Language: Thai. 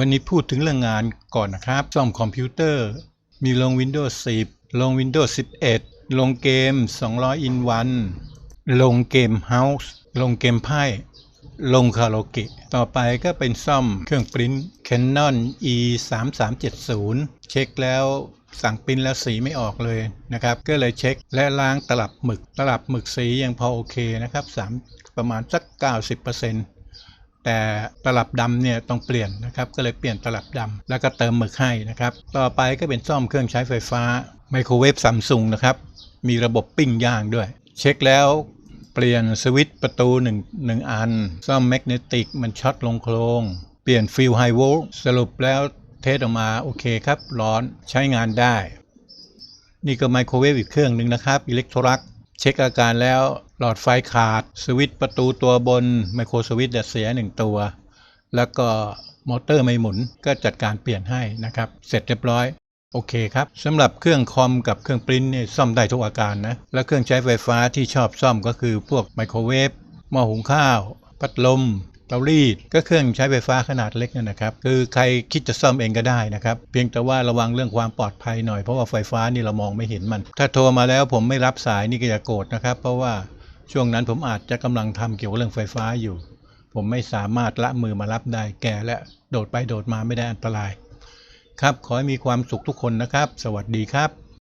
วันนี้พูดถึงเรื่องงานก่อนนะครับ ซ่อมคอมพิวเตอร์ มีลง Windows 10 ลง Windows 11 ลงเกม 200 in 1ลงเกม House ลงเกมไพ่ ลงคาราโอเกะ ต่อไปก็เป็นซ่อมเครื่องปริ้น Canon E 3 3 7 0เช็คแล้วสั่งปริ้นแล้วสีไม่ออกเลยนะครับ ก็เลยเช็คและล้างตลับหมึก ตลับหมึกสียังพอโอเคนะครับ 3 ประมาณสัก 90% แต่ตลับดำเนี่ยต้องเปลี่ยนนะครับก็เลยเปลี่ยนตลับดำแล้วก็เติมหมึกให้นะครับต่อไปก็เป็นซ่อมเครื่องใช้ไฟฟ้าไมโครเวฟซัมซุงนะครับมีระบบปิ้งย่างด้วย เช็คแล้วเปลี่ยนสวิตช์ประตู1 1อัน ซ่อมแมกเนติกมันช็อตลงโครง เปลี่ยนฟิลไฮโวล์สรุปแล้วเทสออกมาโอเคครับ ร้อนใช้งานได้ นี่ก็ไมโครเวฟอีกเครื่องหนึ่งนะครับอิเล็กโทรักเช็คอาการแล้ว หลอดไฟขาด สวิตช์ประตูตัวบนไมโครสวิตช์เสียหนึ่งตัว แล้วก็มอเตอร์ไม่หมุนก็จัดการเปลี่ยนให้นะครับ เสร็จเรียบร้อย โอเคครับสำหรับเครื่องคอมกับเครื่องปริ้นเนี่ยซ่อมได้ทุกอาการนะ และเครื่องใช้ไฟฟ้าที่ชอบซ่อมก็คือพวกไมโครเวฟหม้อหุงข้าว พัดลมเตารีดก็เครื่องใช้ไฟฟ้าขนาดเล็กนั่นนะครับ คือใครคิดจะซ่อมเองก็ได้นะครับ เพียงแต่ว่าระวังเรื่องความปลอดภัยหน่อยเพราะว่าไฟฟ้านี่เรามองไม่เห็นมัน ถ้าโทรมาแล้วผมไม่รับสายนี่ก็อย่าโกรธนะครับ เพราะว่า ช่วงนั้นผมอาจจะกำลังทำเกี่ยวกับเรื่องไฟฟ้าอยู่ ผมไม่สามารถละมือมารับได้แก่และโดดไปโดดมาไม่ได้อันตราย ครับขอให้มีความสุขทุกคนนะครับ สวัสดีครับ